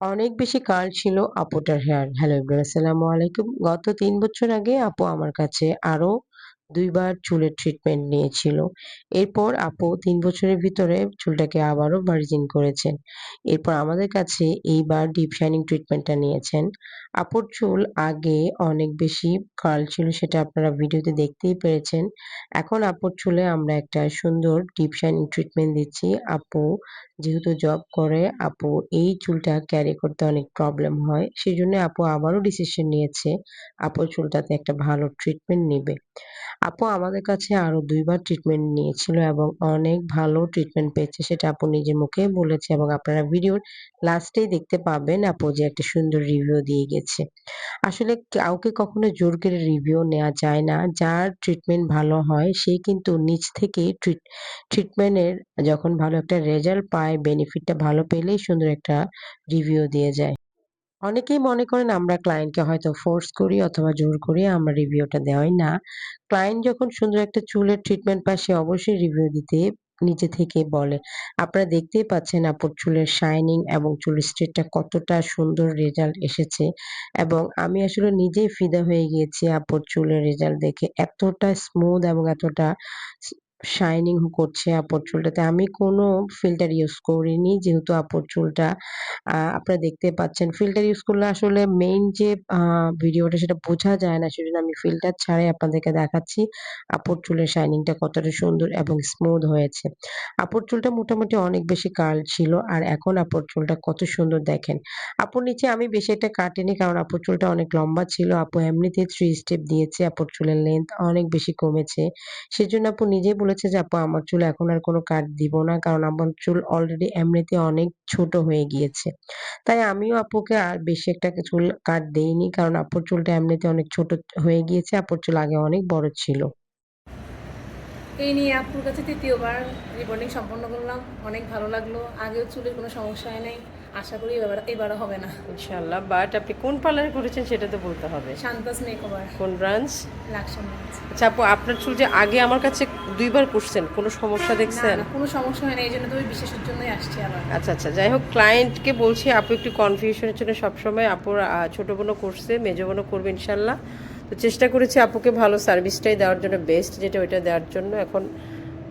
অনেক বেশি কার্ল ছিল আপুটার হেয়ার। হ্যালো আসসালামু আলাইকুম। গত তিন বছর আগে আপু আমার কাছে আরও ২ বার চুলের ট্রিটমেন্ট নিয়েছিল। এরপর আপু তিন বছরের ভিতরে চুলটাকে আবারও ভার্জিন করেছেন। এরপর আমাদের কাছে এইবার ডিপ শাইনিং ট্রিটমেন্টটা নিয়েছেন। আপুর চুল আগে অনেক বেশি কার্ল ছিল সেটা আপনারা ভিডিওতে দেখতেই পেরেছেন। এখন আপুর চুলে আমরা একটা সুন্দর ডিপ শাইনিং ট্রিটমেন্ট দিচ্ছি। আপু যেহেতু জব করে, আপু এই চুলটা ক্যারি করতে অনেক প্রবলেম হয়। সেই জন্য আপু আবারও ডিসিশন নিয়েছে, আপুর চুলটাতে একটা ভালো ট্রিটমেন্ট নিবে। আপু আমাদের কাছে আরও ২ বার ট্রিটমেন্ট নিয়েছিল এবং অনেক ভালো ট্রিটমেন্ট পেয়েছে সেটা আপু নিজের মুখে বলেছে এবং আপনারা ভিডিওর লাস্টেই দেখতে পাবেন আপু যে একটা সুন্দর রিভিউ দিয়ে গেছে। আসলে কাউকে কখনো জোর করে রিভিউ নেওয়া যায় না। যার ট্রিটমেন্ট ভালো হয়, সে কিন্তু নিজ ট্রিট ট্রিটমেন্টের যখন ভালো একটা রেজাল্ট পায় বেনিফিটটা ভালো পেলেই সুন্দর একটা রিভিউ দিয়ে যায়। অনেকেই মনে করেন আমরা ক্লায়েন্টকে হয়তো ফোর্স করি অথবা জোর করি, আমরা রিভিউটা দেওয়াই না। ক্লায়েন্ট যখন সুন্দর একটা চুলের ট্রিটমেন্ট পায়, সে অবশ্যই রিভিউ দিতে নিজে থেকে বলে। আপনারা দেখতেই পাচ্ছেন আপুর চুলের শাইনিং এবং চুলের স্ট্রেটটা কতটা সুন্দর রেজাল্ট এসেছে এবং আমি আসলে নিজেই ফিদা হয়ে গিয়েছি আপুর চুলের রেজাল্ট দেখে। এতটা স্মুথ এবং এতটা শাইনিং করছে আপুর চুলটাতে। আমি কোনো ফিল্টার ইউজ করিনি, যেহেতু আপুর চুলটা, আ, আপনারা দেখতে পাচ্ছেন। ফিল্টার ইউজ করলে আসলে মেইন যে, আ ভিডিওটা সেটা বোঝা যায় না। সেজন্য আমি ফিল্টার ছাড়াই আপনাদেরকে দেখাচ্ছি আপুর চুলের শাইনিংটা কতটা সুন্দর এবং স্মুথ হয়েছে। আপুর চুলটা মোটামুটি অনেক বেশি কার্ল ছিল আর এখন আপুর চুলটা কত সুন্দর দেখেন। আপুর নিচে আমি বেশি একটা কাটিনি কারণ আপুর চুলটা অনেক লম্বা ছিল। আপু এমনিতেই 3 স্টেপ দিয়েছে। আপুর চুলের লেংথ অনেক বেশি কমেছে। সেজন্য আপু নিজেই বলেছে যে, "আপু আমার চুলে এখন আর কোনো কাট দিব না। কারণ আমার চুল অলরেডি এমনিতেই অনেক ছোট হয়ে গিয়েছে।" তাই আমিও আপুকে আর বেশি একটা চুল কাট দেইনি। কারণ আপুর চুলটা এমনিতে অনেক ছোট হয়ে গিয়েছে। আপুর চুল আগে অনেক বড় ছিল। এই নিয়ে আপুর কাছে তৃতীয়বার রিবন্ডিং সম্পন্ন করলাম। অনেক ভালো লাগল। আগেও চুলের কোনো সমস্যা হয় নাই। আশা করি এবার এবারও হবে না। ইনশাআল্লাহ। বাট আপনি কোন পার্লারে করেছেন সেটা তো বলতে হবে। শান্তাস মেকওভার কোন ব্রাঞ্চ? লাকসাম আচ্ছা আপু আপনার চুল যে আগে আমার কাছে ২ বার করছেন, কোনো সমস্যা দেখছেন? কোনো সমস্যা হয় না। এইজন্য তো ওই বিশেষের জন্যই আসছি আবার। আচ্ছা, আচ্ছা। যাই হোক ক্লায়েন্টকে বলছি আপু একটু কনফিউশনের জন্য সবসময় আপুর ছোট বোনও করছে, মেজো বোনও করবে ইনশাল্লাহ তো চেষ্টা করেছি আপুকে ভালো সার্ভিসটাই দেওয়ার জন্য বেস্ট যেটা ওইটা দেওয়ার জন্য। এখন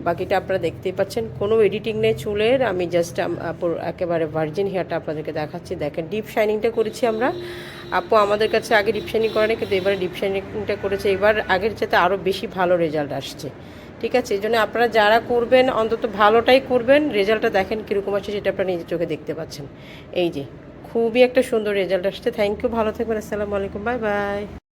বাকিটা আপনারা দেখতেই পাচ্ছেন। কোনো এডিটিং নেই চুলের। আমি জাস্ট একেবারে ভার্জিন হেয়ারটা আপনাদেরকে দেখাচ্ছি। দেখেন ডিপ শাইনিংটা করেছি আমরা। আপু আমাদের কাছে আগে ডিপ শাইনিং করে নাই কিন্তু এবারে ডিপ শাইনিংটা করেছে। এবার আগের চাইতে আরও বেশি ভালো রেজাল্ট আসছে। ঠিক আছে? এজন্য আপনারা যারা করবেন অন্তত ভালোটাই করবেন। রেজাল্টটা দেখেন কীরকম আছে সেটা আপনারা নিজের চোখে দেখতে পাচ্ছেন। এই যে খুবই একটা সুন্দর রেজাল্ট আসছে। Thank you. ভালো থাকবেন। আসসালামু আলাইকুম। Bye, bye.